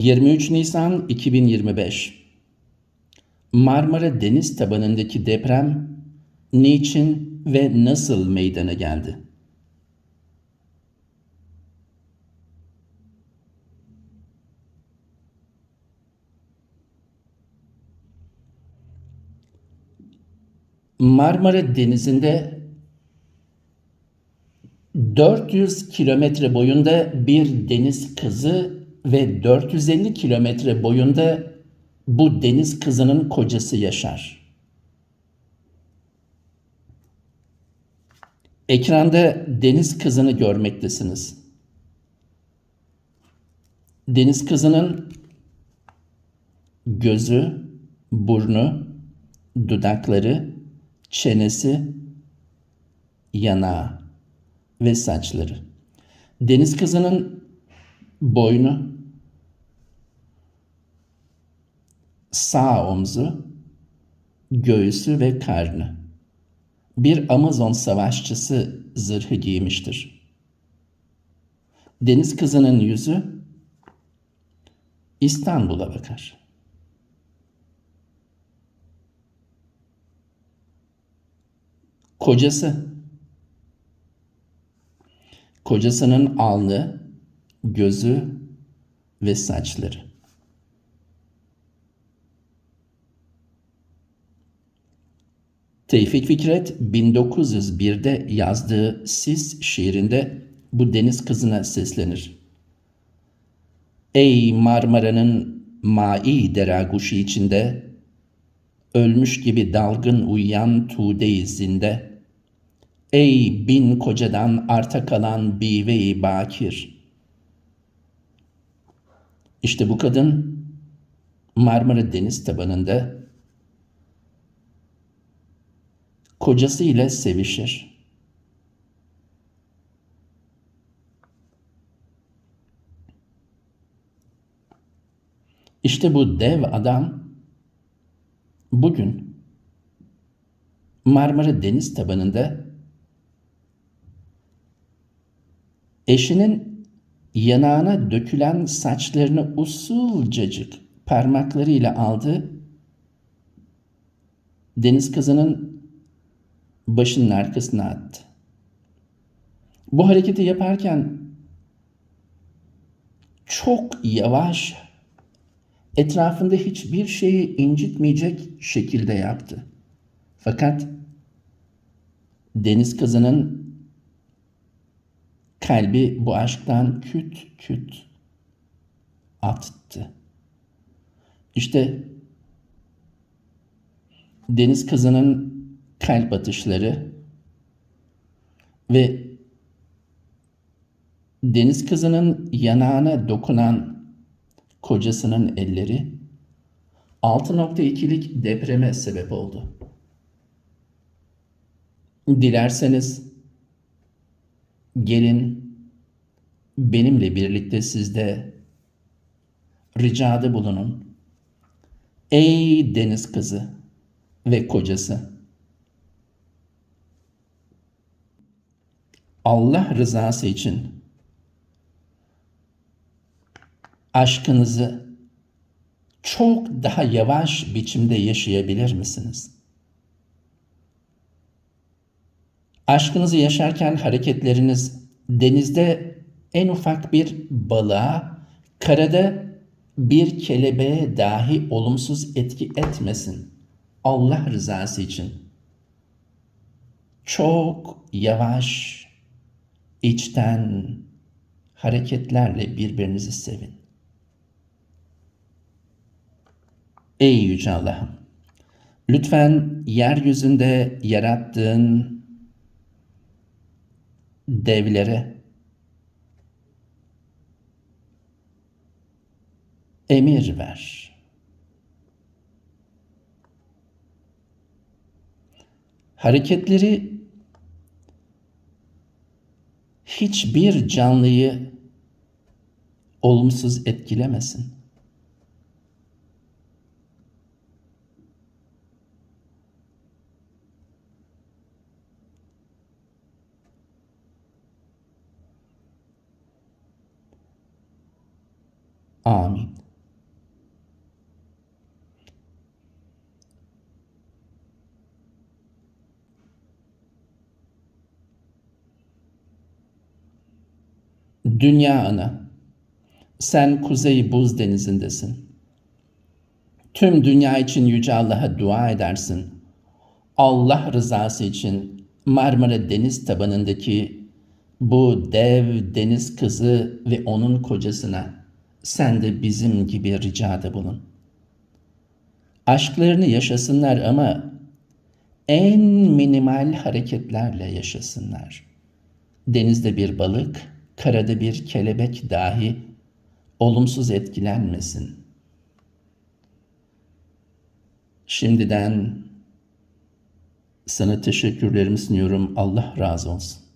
23 Nisan 2025 Marmara deniz tabanındaki deprem niçin ve nasıl meydana geldi? Marmara Denizi'nde 400 kilometre boyunda bir deniz kızı ve 450 kilometre boyunda bu deniz kızının kocası yaşar. Ekranda deniz kızını görmektesiniz. Deniz kızının gözü, burnu, dudakları, çenesi, yanağı ve saçları. Deniz kızının boynu, sağ omzu, göğsü ve karnı. Bir Amazon savaşçısı zırhı giymiştir. Deniz kızının yüzü İstanbul'a bakar. Kocası Kocasının alnı, gözü ve saçları. Tevfik Fikret 1901'de yazdığı Sis şiirinde bu deniz kızına seslenir. Ey Marmara'nın mai deraguşu içinde, ölmüş gibi dalgın uyuyan tuğde izinde, Ey bin kocadan arta kalan bive-i bakir. İşte bu kadın Marmara deniz tabanında kocası ile sevişir. İşte bu dev adam bugün Marmara deniz tabanında eşinin yanağına dökülen saçlarını usulcacık parmaklarıyla aldı. Deniz kızının başının arkasına attı. Bu hareketi yaparken çok yavaş, etrafında hiçbir şeyi incitmeyecek şekilde yaptı. Fakat deniz kızının kalbi bu aşktan küt küt attı. İşte deniz kızının kalp atışları ve deniz kızının yanağına dokunan kocasının elleri 6.2'lik depreme sebep oldu. Dilerseniz gelin benimle birlikte sizde ricada bulunun. Ey deniz kızı ve kocası. Allah rızası için aşkınızı çok daha yavaş biçimde yaşayabilir misiniz? Aşkınızı yaşarken hareketleriniz denizde en ufak bir balığa, karada bir kelebeğe dahi olumsuz etki etmesin. Allah rızası için. Çok yavaş, içten hareketlerle birbirinizi sevin. Ey Yüce Allah'ım! Lütfen yeryüzünde yarattığın devlere emir ver. Hareketleri hiçbir canlıyı olumsuz etkilemesin. Amin. Dünya ana. Sen kuzey buz denizindesin. Tüm dünya için Yüce Allah'a dua edersin. Allah rızası için Marmara Deniz tabanındaki bu dev deniz kızı ve onun kocasına sen de bizim gibi ricada bulun. Aşklarını yaşasınlar ama en minimal hareketlerle yaşasınlar. Denizde bir balık, karada bir kelebek dahi olumsuz etkilenmesin. Şimdiden sana teşekkürlerimi sunuyorum. Allah razı olsun.